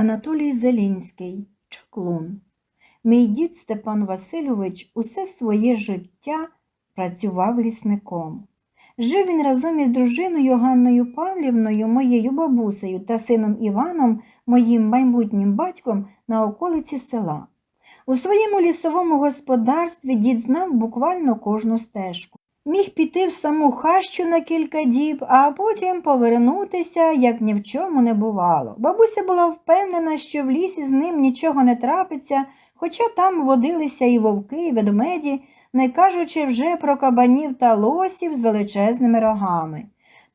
Анатолій Зелінський, Чаклун. Мій дід Степан Васильович усе своє життя працював лісником. Жив він разом із дружиною Ганною Павлівною, моєю бабусею та сином Іваном, моїм майбутнім батьком, на околиці села. У своєму лісовому господарстві дід знав буквально кожну стежку. Міг піти в саму хащу на кілька діб, а потім повернутися, як ні в чому не бувало. Бабуся була впевнена, що в лісі з ним нічого не трапиться, хоча там водилися і вовки, і ведмеді, не кажучи вже про кабанів та лосів з величезними рогами.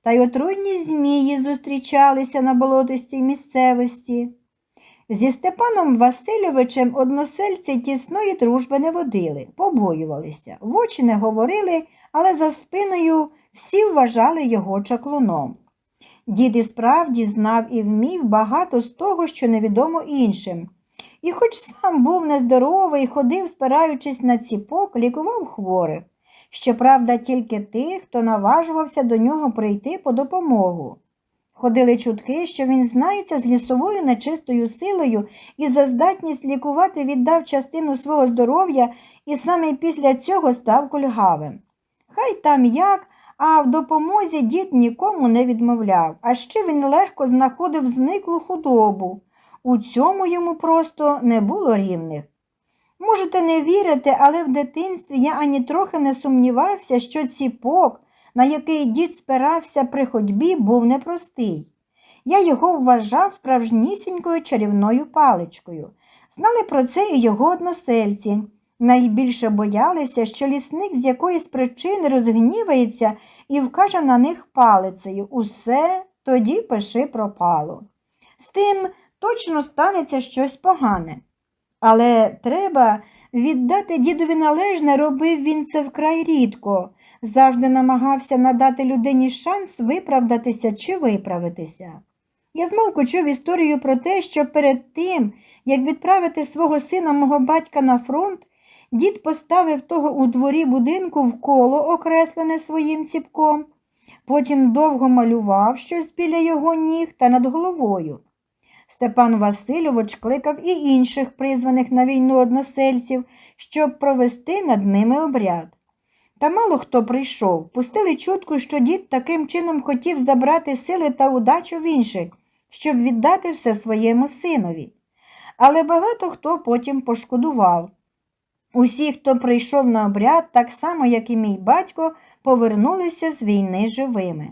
Та й отруйні змії зустрічалися на болотистій місцевості. Зі Степаном Васильовичем односельці тісної дружби не водили, побоювалися, в очі не говорили, але за спиною всі вважали його чаклуном. Дід і справді знав і вмів багато з того, що невідомо іншим. І хоч сам був нездоровий, ходив, спираючись на ціпок, лікував хворих. Щоправда, тільки тих, хто наважувався до нього прийти по допомогу. Ходили чутки, що він знається з лісовою нечистою силою і за здатність лікувати віддав частину свого здоров'я і саме після цього став кульгавим. Хай там як, а в допомозі дід нікому не відмовляв, а ще він легко знаходив зниклу худобу. У цьому йому просто не було рівних. Можете не вірити, але в дитинстві я ані трохи не сумнівався, що ціпок, на який дід спирався при ходьбі, був непростий. Я його вважав справжнісінькою чарівною паличкою. Знали про це і його односельці. Найбільше боялися, що лісник з якоїсь причини розгнівається і вкаже на них палицею. Усе тоді пиши пропало. З тим точно станеться щось погане. Але треба віддати дідові належне, робив він це вкрай рідко, завжди намагався надати людині шанс виправдатися чи виправитися. Я змалку чув історію про те, що перед тим, як відправити свого сина мого батька на фронт, дід поставив того у дворі будинку в коло, окреслене своїм ціпком, потім довго малював щось біля його ніг та над головою. Степан Васильович кликав і інших призваних на війну односельців, щоб провести над ними обряд. Та мало хто прийшов, пустили чутку, що дід таким чином хотів забрати сили та удачу в інших, щоб віддати все своєму синові. Але багато хто потім пошкодував. Усі, хто прийшов на обряд, так само, як і мій батько, повернулися з війни живими.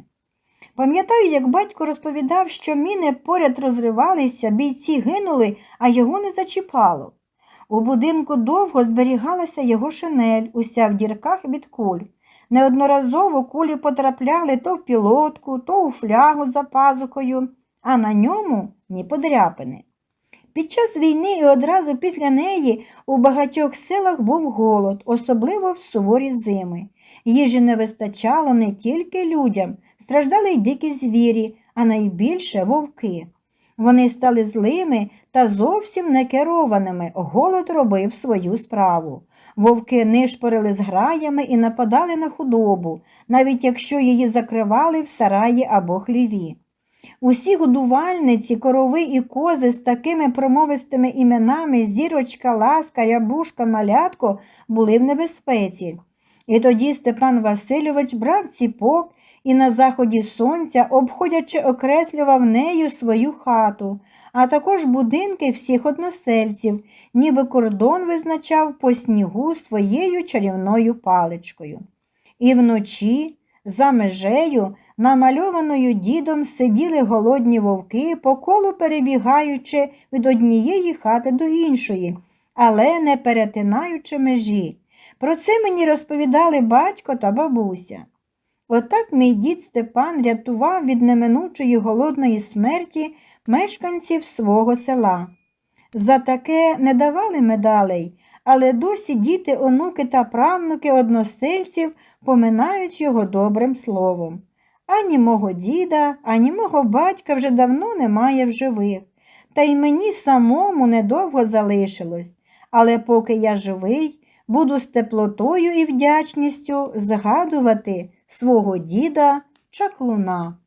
Пам'ятаю, як батько розповідав, що міни поряд розривалися, бійці гинули, а його не зачіпало. У будинку довго зберігалася його шинель, уся в дірках від куль. Неодноразово кулі потрапляли то в пілотку, то у флягу за пазухою, а на ньому ні подряпини. Під час війни і одразу після неї у багатьох селах був голод, особливо в суворі зими. Їжі не вистачало не тільки людям, страждали й дикі звірі, а найбільше вовки. Вони стали злими та зовсім не керованими. Голод робив свою справу. Вовки нишпорили з граями і нападали на худобу, навіть якщо її закривали в сараї або хліві. Усі годувальниці, корови і кози з такими промовистими іменами зірочка, ласка, рябушка, малятко були в небезпеці. І тоді Степан Васильович брав ціпок і на заході сонця, обходячи, окреслював нею свою хату, а також будинки всіх односельців, ніби кордон визначав по снігу своєю чарівною паличкою. І вночі, за межею, намальованою дідом сиділи голодні вовки, по колу перебігаючи від однієї хати до іншої, але не перетинаючи межі. Про це мені розповідали батько та бабуся. Отак мій дід Степан рятував від неминучої голодної смерті мешканців свого села. За таке не давали медалей, але досі діти, онуки та правнуки односельців поминають його добрим словом. Ані мого діда, ані мого батька вже давно немає в живих, та й мені самому недовго залишилось, але поки я живий, буду з теплотою і вдячністю згадувати свого діда чаклуна.